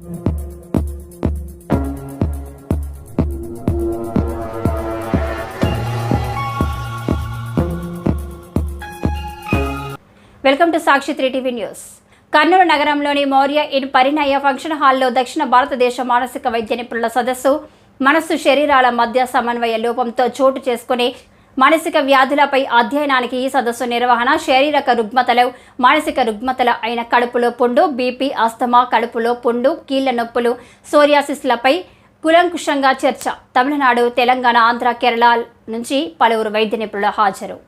Welcome to Sakshi three TV news. Kurnool నగరంలోని Maurya in Parinaya function హాల్లో దక్షిణ భారతదేశ మానసిక వైద్య నిపుణుల సదస్సు మనస్సు శరీరాల మధ్య సమన్వయ లోపంతో చోటు చేసుకునే మానసిక వ్యాధులపై అధ్యయనానికి ఈ సదస్సు నిర్వహణ శారీరక రుగ్మతలు మానసిక రుగ్మతలు అయిన కడుపులో పుండు బీపీ ఆస్తమా కడుపులో పుండు కీళ్ళ నొప్పులు సోరియాసిస్లపై కులంకుషంగా చర్చ తమిళనాడు తెలంగాణ ఆంధ్ర కేరళ నుంచి పలువురు వైద్య నిపుణులు హాజరు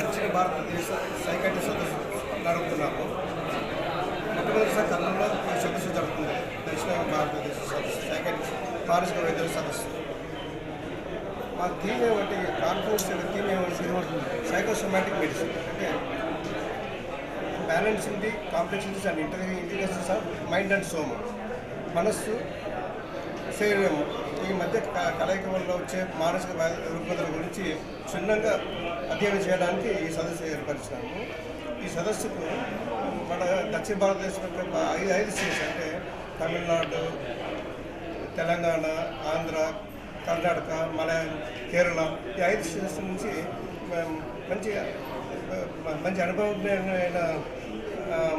దక్షిణ భారతదేశ సైకాట్రీ సదస్సు నడుపుతున్నాము మొట్టమొదటిసారి కర్నూలులో ఈ సదస్సు జరుగుతుంది దక్షిణ భారతదేశ సదస్సు సైకాట్రీ మానసిక వైద్యుల సదస్సు మా థీమ్ ఏమంటే కాన్ఫరెన్స్ యొక్క థీమ్ ఏమంటే సైకోసోమాటిక్ మెడిసిన్ అంటే balancing complexities and inter intelligence of mind and soma మనస్సు శరీరం. ఈ మధ్య క- కలయిక వల్ల వచ్చే మానసిక రుగ్మతల గురించి క్షుణ్ణంగా అధ్యయనం చేయడానికి ఈ సదస్సు ఏర్పరిచినాము ఈ సదస్సుకు మన దక్షిణ భారతదేశం ఐదు ఐదు స్టేట్స్ అంటే తమిళనాడు తెలంగాణ ఆంధ్ర కర్ణాటక మలయాళం కేరళ ఈ ఐదు స్టేట్స్ నుంచి మంచి మంచి అనుభవమైన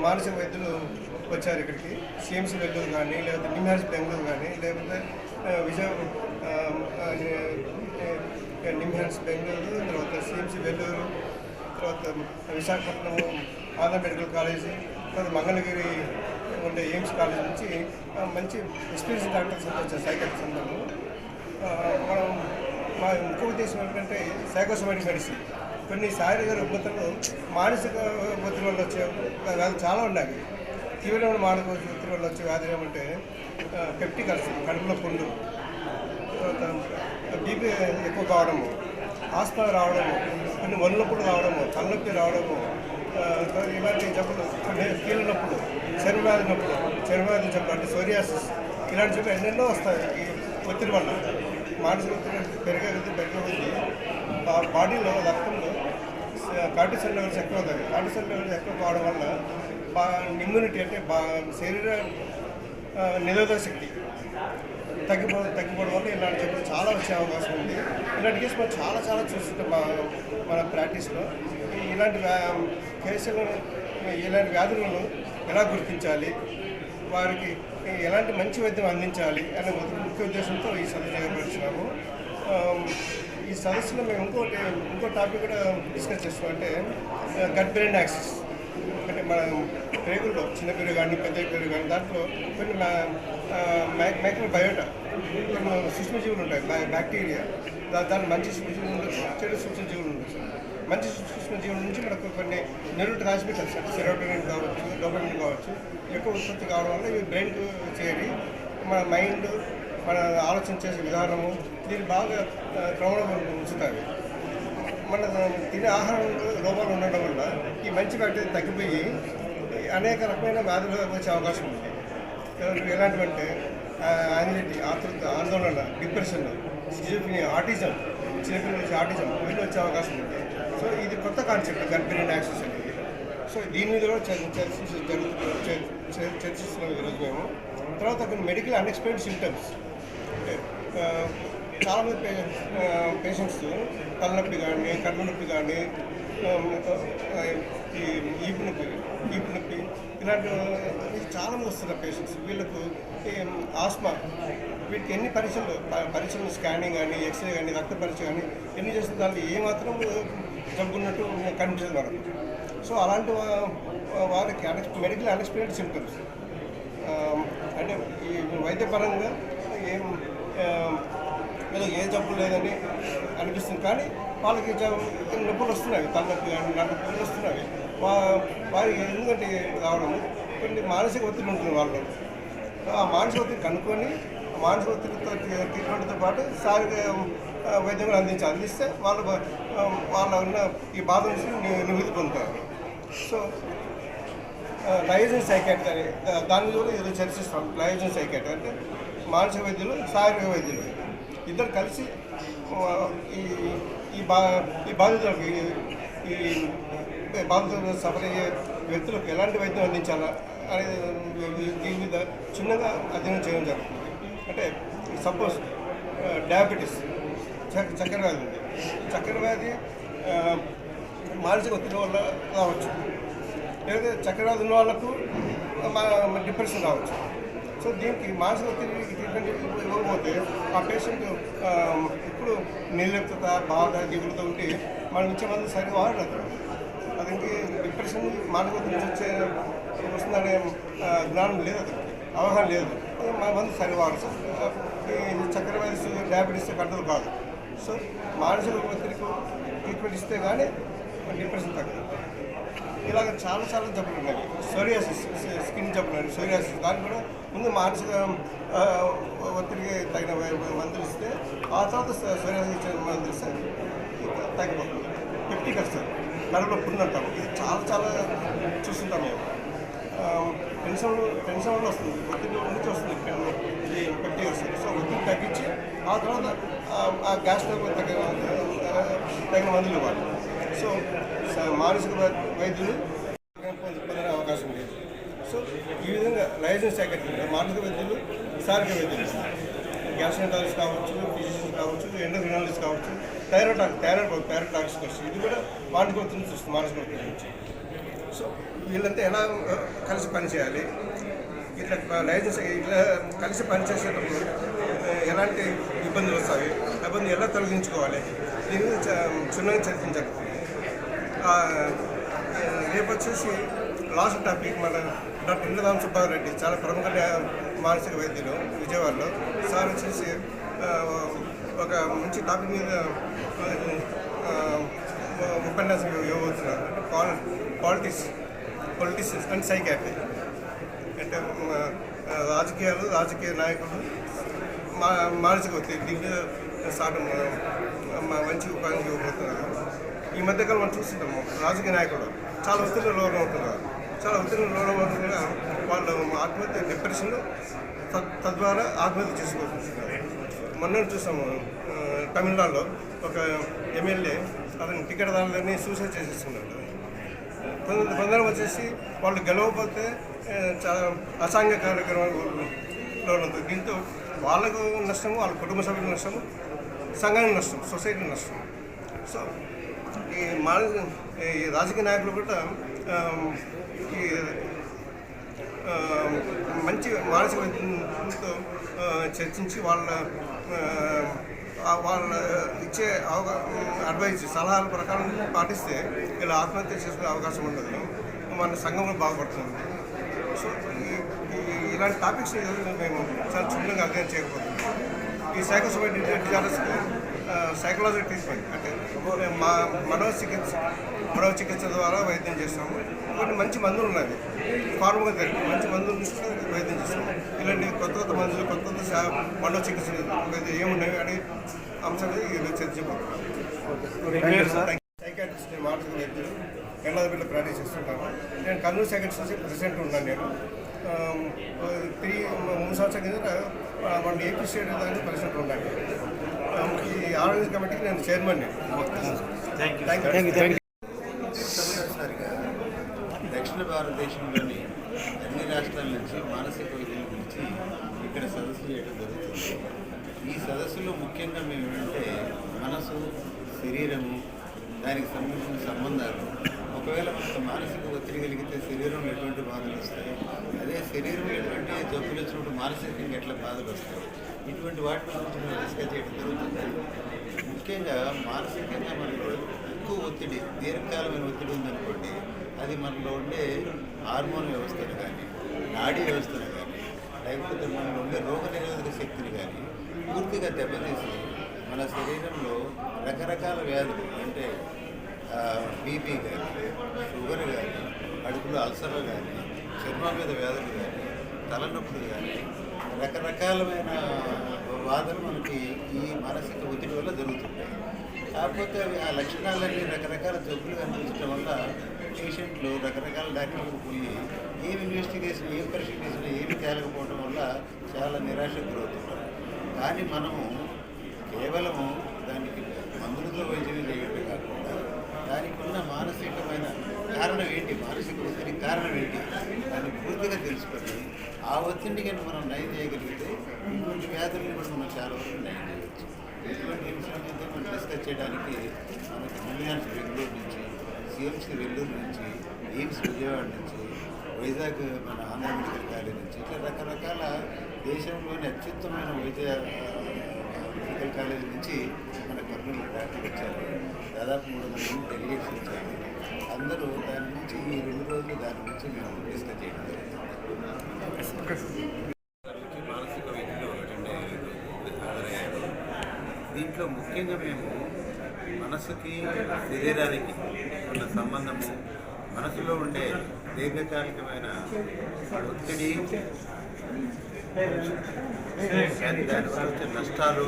మానసిక వైద్యులు వచ్చారు ఇక్కడికి. సిఎంసి వెల్లూరు కానీ లేకపోతే నిమ్హాజ్ బెంగళూరు కానీ లేకపోతే విజయ నిమ్హాన్స్ బెంగళూరు తర్వాత సిఎంసి వెల్లూరు తర్వాత విశాఖపట్నం ఆంధ్ర మెడికల్ కాలేజీ తర్వాత మంగళగిరి ఉండే ఎయిమ్స్ కాలేజ్ నుంచి మంచి ఎక్స్పీరియన్స్ డాక్టర్స్ అంతా వచ్చారు సైకాట్రిస్ట్ అందరూ. మనం మా ముఖ్య ఉద్దేశం ఏంటంటే సైకోసోమాటిక్ మెడిసిన్. కొన్ని శారీరక రుగ్మతలు మానసిక ఒత్తిడి వల్ల వచ్చే వ్యాధులు చాలా ఉన్నాయి. తీవ్రమైన మానసిక ఒత్తిడి వల్ల వచ్చే వ్యాధులు ఏమంటే పెప్టిక్ అల్సర్ కడుపులో పుండు బీపీ ఎక్కువ కావడము ఆస్మా రావడము కొన్ని ఒళ్ళు రావడము తలనొప్పి రావడము ఇలాంటి జబ్బులు కొన్ని కీళ్ళ నొప్పులు చర్మవ్యాధి నొప్పులు చర్మవ్యాధి జబ్బులు అంటే సోరియాసిస్ ఇలాంటి జబ్బులు ఎన్నెన్నో వస్తాయి ఈ ఒత్తిడి వల్ల. మానసిక ఒత్తిడి పెరిగే కొద్దీ పెరిగే కొద్దీ బాడీలో రక్తంలో కార్టిసల్ లెవెల్స్ ఎక్కువ అవుతాయి కార్టిసల్ లెవెల్స్ ఎక్కువ కావడం వల్ల బా ఇమ్యూనిటీ అంటే బా శరీర నిరోధక శక్తి తగ్గిపో తగ్గిపోవడం వల్ల ఇలాంటి జబ్బులు చాలా వచ్చే అవకాశం ఉంది. ఇలాంటి కేసు మనం చాలా చాలా చూస్తుంటాం మన ప్రాక్టీస్లో. ఇలాంటి కేసులను ఇలాంటి వ్యాధులను ఎలా గుర్తించాలి? వారికి ఎలాంటి మంచి వైద్యం అందించాలి అనే ఒక ముఖ్య ఉద్దేశంతో ఈ సదస్సు ఏర్పరిచినాము ఈ సదస్సులో మేము ఇంకోటి ఇంకో టాపిక్ కూడా డిస్కస్ చేస్తాం. అంటే గట్ బ్రెయిన్ యాక్సిస్. అంటే మన పేగుల్లో చిన్న పేరు కానీ పెద్ద పేరు కానీ దాంట్లో కొన్ని మైక్రో బయోటా కొన్ని సూక్ష్మజీవులు ఉంటాయి బ్యాక్టీరియా. దాని మంచి సూక్ష్మజీవులు ఉండొచ్చు చెడు సూక్ష్మజీవులు ఉండొచ్చు మంచి సూక్ష్మజీవుల నుంచి మనకు కొన్ని న్యూరో ట్రాన్స్మిటర్స్ అంటే సెరోటోనిన్ కావచ్చు డోపమిన్ కావచ్చు ఎక్కువ ఉత్పత్తి కావడం వల్ల ఇవి బ్రెయిన్కు చేరి మన మైండ్ మన ఆలోచన చేసే విధానము దీన్ని బాగా క్రమంలో ఉంచుతాయి. మన తినే ఆహారంలో లోపాలు ఉండడం వల్ల ఈ మంచి బ్యాక్టీరియా తగ్గిపోయి అనేక రకమైన వ్యాధులు వచ్చే అవకాశం ఉంది. ఎలాంటివంటే యాంగ్జైటీ ఆతృత ఆందోళన డిప్రెషన్ స్కిజోఫ్రినియా ఆటిజం చిన్నపిల్లల నుంచి ఆటిజం వీళ్ళు వచ్చే అవకాశం ఉంది. కాన్సెప్ట్ గర్భిణీ యాక్సెస్ అనేది సో దీని మీద కూడా చర్చ చర్చించ జరుగుతుంది చర్చిస్తున్నాం ఈరోజు మేము. తర్వాత కొన్ని మెడికల్ అన్ఎక్స్పెక్టెడ్ సిమ్టమ్స్ అంటే చాలామంది పే పేషెంట్స్ తలనొప్పి కానీ కడుపు నొప్పి కానీ ఈ ఈపు నొప్పి ఈపు నొప్పి ఇలాంటి చాలామంది వస్తున్నారు పేషెంట్స్ వీళ్ళకు ఆస్మా వీటికి ఎన్ని పరీక్షలు పరీక్షలు స్కానింగ్ కానీ ఎక్స్రే కానీ రక్త పరీక్ష కానీ ఎన్ని చేస్తున్న దాంట్లో ఏమాత్రం జబ్బున్నట్టు కనిపించదు మనకు సో అలాంటి వా- వారికి అన్ఎక్స్ మెడికల్ అన్ఎక్స్పెక్టెడ్ సిమ్టమ్స్ అంటే ఈ వైద్యపరంగా ఏం ఏదో ఏ జబ్బు లేదని అనిపిస్తుంది. కానీ వాళ్ళకి జబ్బు- నొప్పులు వస్తున్నాయి. తలనొప్పి కానీ నొప్పులు వస్తున్నాయి. వారికి ఎందుకంటే రావడం కొన్ని మానసిక ఒత్తిడి ఉంటుంది వాళ్ళు ఆ మానసిక ఒత్తిడి కనుక్కొని మానసిక ఒత్తిడితో ట్రీట్మెంట్తో పాటు శారీరక వైద్యం కూడా అందించాలి అందిస్తే వాళ్ళు Um, వాళ్ళ ఉన్న ఈ బాధ నుంచి నివృత్తి పొందుతారు సో లయోజన్ సైకాట్రీ అని దాని మీద కూడా ఈరోజు చర్చిస్తాం లయోజన్ సైకాట్రీ అంటే మానసిక వైద్యులు శారీరక వైద్యులు. ఇద్దరు కలిసి uh, ఈ ఈ బా ఈ బాధితులకు ఈ- బాధితులు సఫర్ అయ్యే వ్యక్తులకు ఎలాంటి వైద్యం అందించాలా అనేది దీని మీద చిన్నగా అధ్యయనం చేయడం జరుగుతుంది. అంటే సపోజ్ డయాబెటీస్ uh, చక్కెర వ్యాధి ఉంది. చక్కెర వ్యాధి మానసిక ఒత్తిడి వల్ల రావచ్చు. లేదా చక్కెర వ్యాధి ఉన్న వాళ్ళకు మా- డిప్రెషన్ రావచ్చు. సో దీనికి మానసిక ఒత్తిడి ట్రీట్మెంట్ ఇవ్వకపోతే ఆ పేషెంట్ ఇప్పుడు నిర్లిప్త బాధ దిగులుతో ఉంటే మనం ఇచ్చే మంది సరిగ్గా వాడలేదు. అతనికి డిప్రెషన్ మానసిక ఒత్తిడి నుంచి వచ్చే వస్తుందనే జ్ఞానం లేదు అతనికి. అవగాహన లేదు. మన మంది సరి వాడచ్చు చక్కెర వ్యాధి డయాబెటీస్ కంట్రోల్ కాదు. సో మానసిక ఒత్తిడికి ట్రీట్మెంట్ ఇస్తే కానీ డిప్రెషన్ తగ్గదు. ఇలాగ చాలా చాలా జబ్బులు ఉన్నాయి. సోరియాసిస్ స్కిన్ జబ్బులు ఉన్నాయి. సోరియాసిస్ దానికి కూడా ముందు మానసిక ఒత్తిడికి తగిన మందులు ఇస్తే ఆ తర్వాత సోరియాసిస్ మందులు ఇస్తే తగ్గిపోతుంది. పెప్టిక్ వస్తుంది కడుపులో పుండు అంటాము ఇది చాలా చాలా చూస్తుంటాం మేము. టెన్షన్ టెన్షన్ వల్ల వస్తుంది. ఒత్తిడి నుంచి వస్తుంది. పెన్- వస్తుంది సో ఒత్తిడి తగ్గి ఆ తర్వాత ఆ- గ్యాస్ ట్రబుల్ తగ్గ తగిన మందులు ఇవ్వాలి. సో మానసిక వైద్యులు పొందే అవకాశం లేదు సో ఈ విధంగా లైసెన్స్ సెక్రటరీ మానసిక వైద్యులు సారిక వైద్యులు. గ్యాస్ట్రోంటాలజిస్ట్ కావచ్చు ఫిజిషియన్స్ కావచ్చు ఎండోక్రినాలజిస్ట్ కావచ్చు థైరాయిడ్ థైరాయిడ్ థైరాయిడ్ డాక్టర్స్ వచ్చి ఇది కూడా మానసిక ఒత్తిడి చూస్తుంది మానసిక ఒత్తిడి నుంచి. సో వీళ్ళంతా ఎలా కలిసి పనిచేయాలి? ఇట్లా లైసెన్స్ ఇట్లా కలిసి పనిచేసేటప్పుడు ఎలాంటి ఇబ్బందులు వస్తాయి? ఇబ్బంది ఎలా తొలగించుకోవాలి? దీని చ- క్షుణ్ణంగా చర్చించాలి రేపు వచ్చేసి లాస్ట్ టాపిక్ మన డాక్టర్ ఇంద్రరామ సుబ్బారెడ్డి చాలా ప్రముఖ మానసిక వైద్యులు విజయవాడలో. సార్ వచ్చేసి ఒక మంచి టాపిక్ మీద ఉపన్యాసం ఇవ్వబోతున్నారు. అంటే పాల్ పాలిటిక్స్ పొలిటిషియన్స్ అండ్ సైకాట్రీ. అంటే రాజకీయాలు రాజకీయ నాయకులు మా మానసిక ఒత్తిడి దీని మీద మా మంచి ఉపాయం ఇవ్వబోతున్నారు ఈ మధ్యకాలం మనం చూస్తుంటాము రాజకీయ నాయకుడు చాలా ఒత్తిడిలో లోన అవుతున్నారు చాలా ఒత్తిడిలో లోన ఉంటున్నా వాళ్ళు ఆత్మహత్య డిప్రెషన్ తద్- తద్వారా ఆత్మహత్య చేసుకోవాల్సింది మొన్న చూసాము తమిళనాడులో ఒక ఎమ్మెల్యే అతని టికెట్ దానిలోనే సూసైడ్ చేసేస్తున్నాడు కొందరు వచ్చేసి వాళ్ళు గెలవకపోతే చాలా అసాంఘ కార్యక్రమాలు ఉంటుంది దీంతో వాళ్ళకు నష్టము వాళ్ళ కుటుంబ సభ్యులకు నష్టము సంఘానికి నష్టం సొసైటీకి నష్టం సో ఈ మాన ఈ రాజకీయ నాయకులు కూడా ఈ మంచి మానసిక వైద్యంతో చర్చించి వాళ్ళ వాళ్ళ ఇచ్చే అవగా అడ్వైజ్ సలహాల ప్రకారం పాటిస్తే ఇలా ఆత్మహత్య చేసుకునే అవకాశం ఉండదు. మన సంఘంలో బాగుపడుతుంది. సో ఈ- ఇలాంటి టాపిక్స్ మేము చాలా క్షుణ్ణంగా అధ్యయనం చేయకపోతున్నాం. ఈ సైకోసోమేటిక్ డిజార్డర్స్కి సైకలాజికల్ ట్రీట్మెంట్ అంటే మా మనోచికిత్స మనోచికిత్స ద్వారా వైద్యం చేస్తాము. కొన్ని మంచి మందులు ఉన్నాయి. ఫార్మల్ థెరపీ మంచి మందులు వైద్యం చేస్తాము. ఇలాంటి కొత్త కొత్త మందులు కొత్త కొత్త మనోచికిత్స వైద్యం ఏమున్నాయి అనే అంశం మీద ఈరోజు చర్చించబోతున్నాం సైకాట్రిస్ట్ మానసిక వైద్యులు ఎల్లదబిడ్డ ప్రాక్టీస్ చేస్తుంటాను నేను కర్నూలు సైకాట్రిస్ట్ ప్రెసిడెంట్ ఉన్నాను నేను. త్రీ మూడు సంవత్సరాల కిందట మన ఏపీ స్టేట్ దానికి ఉన్నాను ఆమ్, ఈ ఆర్గనైజ్ కమిటీకి నేను చైర్మన్ దక్షిణ భారతదేశంలోని అన్ని రాష్ట్రాల నుంచి మానసిక వైద్యుల గురించి ఇక్కడ సదస్సు చేయడం జరుగుతుంది. ఈ సదస్సులో ముఖ్యంగా మేము ఏంటంటే మనసు శరీరము దానికి సంబంధించిన సంబంధాలు ఒకవేళ మనకు మానసిక ఒత్తిడి కలిగితే శరీరంలో ఎటువంటి బాధలు వస్తాయి? అదే శరీరంలో ఎటువంటి జబ్బులు వచ్చినప్పుడు మానసికంగా ఎట్లా బాధలు వస్తాయి? ఇటువంటి వాటిని గురించి మేము డిస్కస్ చేయడం జరుగుతుంది. ముఖ్యంగా మానసికంగా మనకు ఎక్కువ ఒత్తిడి దీర్ఘకాలమైన ఒత్తిడి ఉందనుకోండి అది మనలో ఉండే హార్మోన్ వ్యవస్థను కానీ నాడీ వ్యవస్థను కానీ లేకపోతే మనలో ఉండే రోగ నిరోధక శక్తిని కానీ పూర్తిగా దెబ్బతీసి మన శరీరంలో రకరకాల వ్యాధులు అంటే బీపీ కానీ షుగర్ కానీ అడుగులు అల్సర్లు కానీ చర్మం మీద వ్యాధులు కానీ తలనొప్పులు కానీ రకరకాలమైన బాధలు మనకి ఈ మానసిక ఒత్తిడి వల్ల జరుగుతుంటాయి. కాకపోతే అవి ఆ లక్షణాలన్నీ రకరకాల జబ్బులు కనిపించడం వల్ల పేషెంట్లు రకరకాల డాక్టర్లకు పోయి ఏం ఇన్వెస్టిగేషన్ ఏం పరీక్ష చేసినా ఏమి తేలకపోవడం వల్ల చాలా నిరాశకు గురవుతుంటారు. కానీ మనము కేవలము దానికి మందులతో వైద్యం చేయడమే కాకుండా దానికి ఉన్న మానసికమైన కారణం ఏంటి? దాన్ని పూర్తిగా తెలుసుకొని ఆ ఒత్తిడిని మనం నయం చేయగలిగితే ఇటువంటి వ్యాధులను కూడా మనం చాలా వరకు నయం చేయవచ్చు. ఎటువంటి విషయం అయితే మనం డిస్కస్ చేయడానికి మనకి మిలియన్స్ బెంగళూరు నుంచి సిఎంసి వెల్లూరు నుంచి ఎయిమ్స్ విజయవాడ నుంచి వైజాగ్ మన ఆంధ్ర మెడికల్ కాలేజ్ నుంచి ఇట్లా రకరకాల దేశంలోని అత్యుత్తమైన వైద్య మెడికల్ కాలేజ్ నుంచి మన కర్నూలు డాక్టర్లు వచ్చారు. దాదాపు మూడు వందల మంది డెలిగేట్స్ వచ్చారు. అందరూ దాని నుంచి ఈ రెండు రోజులు దాని గురించి మేము డిస్కస్ చేయడం జరిగింది మానసిక వ్యక్తులు హాజరయ్యారు దీంట్లో ముఖ్యంగా మేము మనసుకి శరీరానికి ఉన్న సంబంధము మనసులో ఉండే దీర్ఘకాలికమైన ఒత్తిడి దానివల్ల వచ్చే నష్టాలు